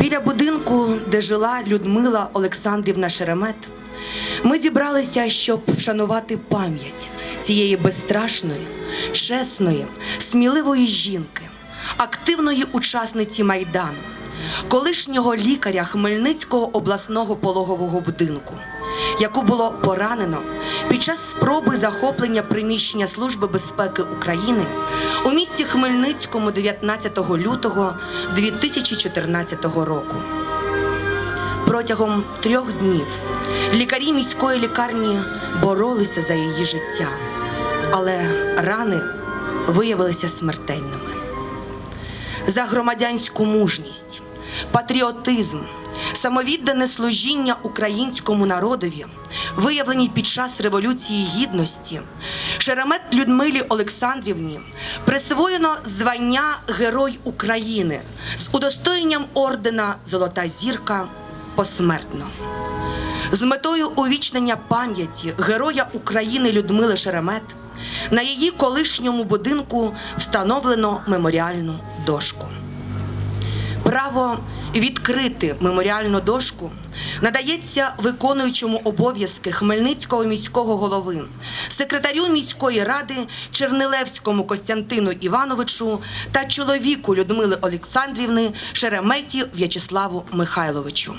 Біля будинку, де жила Людмила Олександрівна Шеремет, ми зібралися, щоб вшанувати пам'ять цієї безстрашної, чесної, сміливої жінки, активної учасниці Майдану, колишнього лікаря Хмельницького обласного пологового будинку, яку було поранено під час спроби захоплення приміщення Служби безпеки України у місті Хмельницькому 19 лютого 2014 року. Протягом трьох днів лікарі міської лікарні боролися за її життя, але рани виявилися смертельними. За громадянську мужність, патріотизм, самовіддане служіння українському народові, виявлені під час Революції Гідності, Шеремет Людмилі Олександрівні присвоєно звання Герой України з удостоєнням ордена Золота зірка посмертно. З метою увічнення пам'яті Героя України Людмили Шеремет на її колишньому будинку встановлено меморіальну дошку. Право відкрити меморіальну дошку надається виконуючому обов'язки Хмельницького міського голови, секретарю міської ради Чернилевському Костянтину Івановичу та чоловіку Людмили Олександрівни Шереметі В'ячеславу Михайловичу.